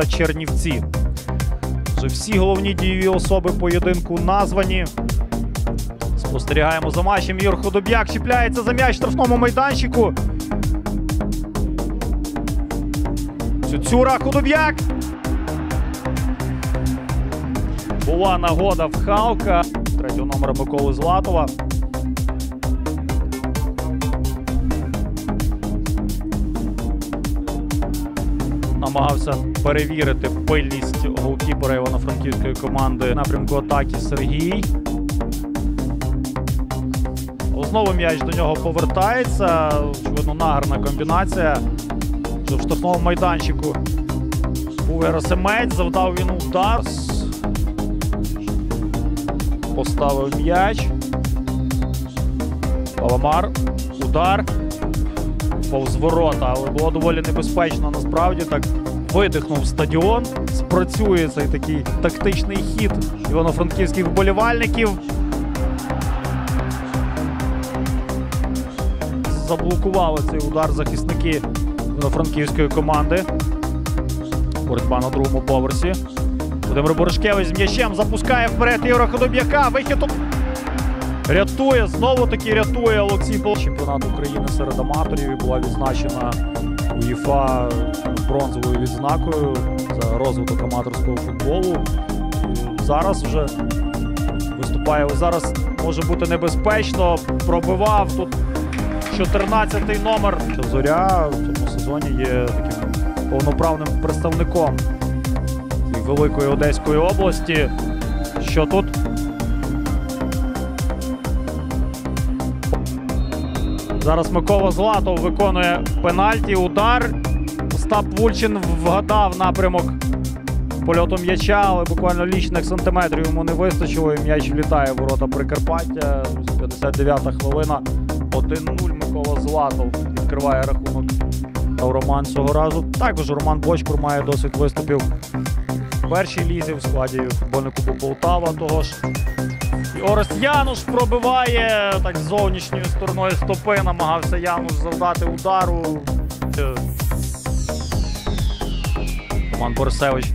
міста Чернівці. Вже всі головні дієві особи поєдинку названі. Спостерігаємо за матчем. Ігор Ходоб'як чіпляється за м'яч в штрафному майданчику. Цюцюра Ходоб'як. Була нагода в Халка. Третього номера Миколи Златова. Намагався перевірити пильність голкіпера Івано-Франківської команди напрямку атаки Сергій. Знову м'яч до нього повертається. Очевидно, нагарна комбінація. Що в штрафному майданчику був Герасимець, завдав він удар. Поставив м'яч. Паламар. Удар. Ворота, але було доволі небезпечно насправді так. Видихнув стадіон. Спрацює цей такий тактичний хід івано-франківських вболівальників. Заблокували цей удар захисники івано-франківської команди. Боротьба на другому поверсі. Володимир Борошкевич з м'ячем запускає вперед Ігора Ходоб'яка. Вихід рятує, знову таки рятує Олексій Пол. Чемпіонат України серед аматорів і була відзначена УЄФА бронзовою відзнакою за розвиток аматорського футболу. І зараз вже виступає. Зараз може бути небезпечно. Пробивав тут 14-й номер. Зоря в цьому сезоні є таким повноправним представником Великої Одеської області. Що тут? Зараз Микола Златов виконує пенальті, удар. Остап Вульчин вгадав напрямок польоту м'яча, але буквально лічних сантиметрів йому не вистачило. І м'яч влітає в ворота Прикарпаття. 59-та хвилина. 1-0 Микола Златов відкриває рахунок. Та Роман цього разу. Також Роман Бочкур має досвід виступів першій лізі в складі футбольного Полтава. Того ж. І Орест Януш пробиває так зовнішньою стороною стопи. Намагався Януш завдати удару. Е, Роман Борисевич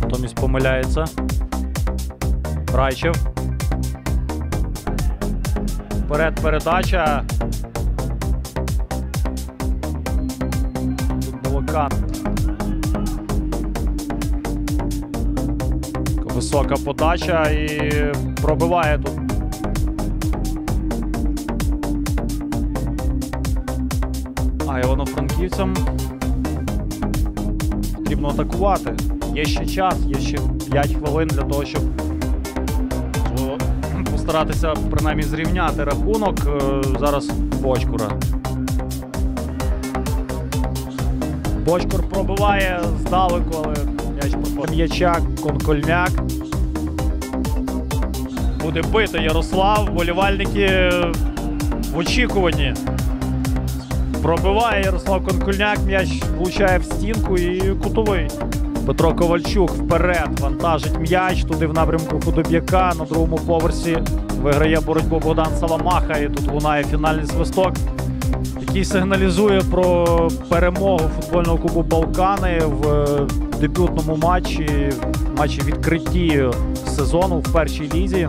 натомість помиляється. Райчев. Вперед передача. Тут. Висока подача і пробиває тут. А Івано-Франківцям потрібно атакувати. Є ще час, є ще 5 хвилин для того, щоб постаратися принаймні зрівняти рахунок. Е, Зараз Бочкура. Бочкур пробиває здалеку, але м'яч проходить. М'ячак, конкольняк. Буде бити Ярослав. Болівальники в очікуванні. Пробиває Ярослав Конкульняк, м'яч влучає в стінку і кутовий. Петро Ковальчук вперед вантажить м'яч туди в напрямку Худоб'яка. На другому поверсі виграє боротьбу Богдан Саламаха. І тут лунає фінальний свисток, який сигналізує про перемогу футбольного клубу Балкани в е, дебютному матчі, матчі відкритті сезону в першій лізі.